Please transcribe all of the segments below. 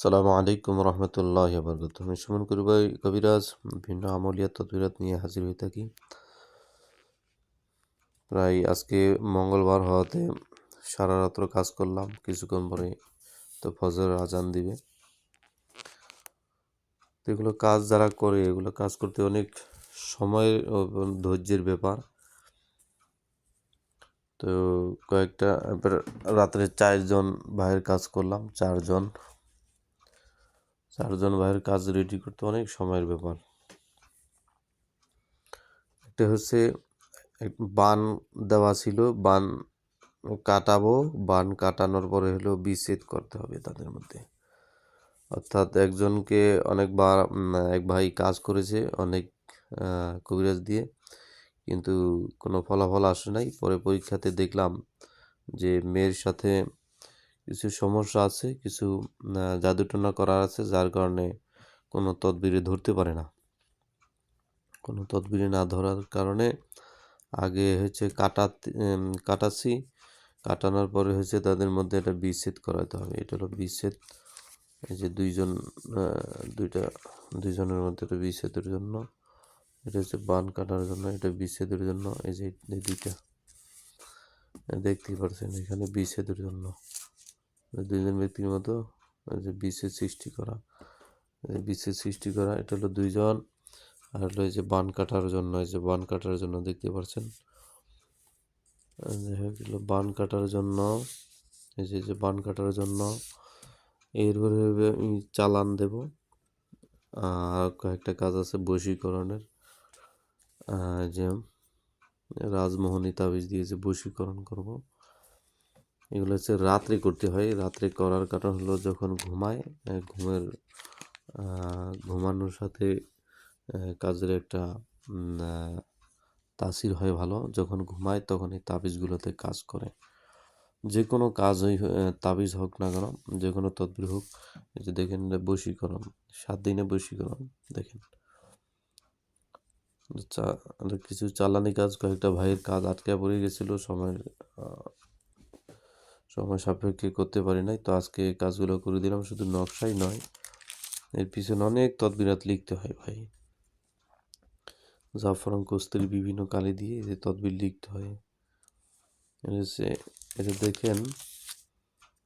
সালামু আলাইকুম রহমতুল্লাহ বরকত আমি সুমন কবির কবিরাজ, ভিন্ন আমলিয়াত তদবিরাত নিয়ে হাজির হয়ে থাকি। প্রায় আজকে মঙ্গলবার হওয়াতে সারা রাত্র কাজ করলাম, কিছুক্ষণ পরে তো ফজর আজান দিবে। তো এগুলো কাজ যারা করে, এগুলো কাজ করতে অনেক সময়ের ধৈর্যের ব্যাপার। তো কয়েকটা রাত্রে চারজন ভাইয়ের কাজ করলাম, চারজন। চারজন ভাইয়ের কাজ রেডি করতে অনেক সময়ের ব্যাপার। একটা হচ্ছে বান দেওয়া ছিল, বান কাটাবো, বান কাটানোর পরে হলো বিচ্ছেদ করতে হবে তাদের মধ্যে। অর্থাৎ একজনকে অনেক অনেকবার এক ভাই কাজ করেছে অনেক কবিরাজ দিয়ে, কিন্তু কোনো ফলাফল আসে নাই। পরে পরীক্ষাতে দেখলাম যে মেয়ের সাথে কিছু সমস্যা আছে, কিছু জাদুটনা করার আছে, যার কারণে কোনো তদবিরে ধরতে পারে না। কোনো তদবিরে না ধরার কারণে আগে হচ্ছে কাটা কাটাচ্ছি, কাটানোর পরে হচ্ছে তাদের মধ্যে একটা বিচ্ছেদ করাতে হবে। এটা হলো বিচ্ছেদ। এই যে দুইজন দুইটা, দুইজনের মধ্যে একটা বিচ্ছেদের জন্য, এটা হচ্ছে বান কাটার জন্য, এটা বিচ্ছেদের জন্য, এই যে দুইটা, দেখতেই পারছেন, এখানে বিচ্ছেদের জন্য। দুইজন ব্যক্তির মতো যে বিশেষ সৃষ্টি করা। বিশেষ সৃষ্টি করা, এটা হলো দুইজন। আর হলো এই যে বান কাটার জন্য, এই যে বান কাটার জন্য দেখতে পাচ্ছেন বান কাটার জন্য, এই যে যে বান কাটার জন্য। এরপরে আমি চালান দেব। আর কয়েকটা কাজ আছে বশীকরণের। যে রাজমোহনী তাবিজ দিয়ে যে বশীকরণ করব। এগুলো হচ্ছে রাত্রে করতে হয়। রাত্রে করার কারণ হলো যখন ঘুমায় ঘুমের ঘুমানোর সাথে কাজের একটা তাসির হয় ভালো। যখন ঘুমায় তখন এই তাবিজগুলোতে কাজ করে। যে কোনো কাজই তাবিজ হোক না কেন যে কোনো তদবির হোক, এই যে দেখেন বশীকরণ, সাত দিনে বশীকরণ, দেখেন। কিছু চালানি কাজ, কয়েকটা ভাইয়ের কাজ আটকে পড়ে গেছিল, সময়ের সময় সাপেক্ষে করতে পারি নাই। তো আজকে কাজগুলো করে দিলাম, শুধু নকশাই নয়, এর পিছনে অনেক তদবিরাত লিখতে হয় ভাই। জাফরান কস্তুরি বিভিন্ন কালি দিয়ে যে তদবির লিখতে হয়। এটা দেখেন,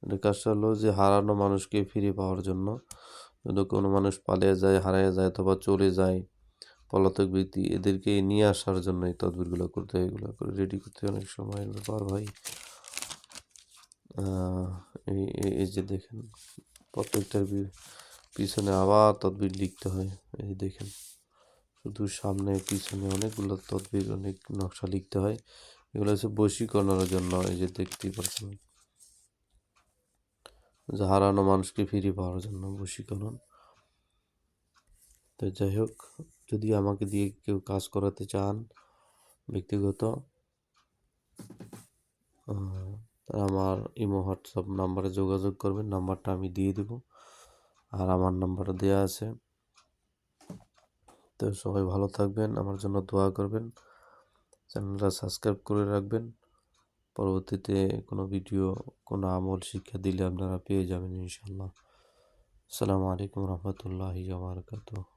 এটা কাজটা হলো যে হারানো মানুষকে ফিরে পাওয়ার জন্য। যদি কোনো মানুষ পালিয়ে যায়, হারিয়ে যায় অথবা চলে যায়, পলাতক ব্যক্তি এদেরকে নিয়ে আসার জন্য এই তদবিরগুলো করতে হয়, এগুলো করে রেডি করতে অনেক সময়ের ব্যাপার ভাই। এই যে দেখেন প্রত্যেকটার পিছনে আবার তদবির লিখতে হয়। এই দেখেন, শুধু সামনে, পিছনে অনেকগুলো তদবির, অনেক নকশা লিখতে হয়। এগুলো হচ্ছে বশীকরণের জন্য, এই যে দেখতেই পাচ্ছেন। যে হারানো মানুষকে ফিরে পাওয়ার জন্য বশীকরণ। তো যাই হোক, যদি আমাকে দিয়ে কেউ কাজ করাতে চান ব্যক্তিগত আমার ইমো, হোয়াটসঅ্যাপ নাম্বারে যোগাযোগ করবেন, নাম্বারটা আমি দিয়ে দেব। আর আমার নাম্বার দেওয়া আছে। তো সবাই ভালো থাকবেন, আমার জন্য দোয়া করবেন। চ্যানেলটা সাবস্ক্রাইব করে রাখবেন। পরবর্তীতে কোনো ভিডিও, কোনো আমল শিক্ষা দিলে আপনারা পেয়ে যাবেন ইনশাল্লাহ আসসালামু আলাইকুম রহমতুল্লাহি বারকাতুহ।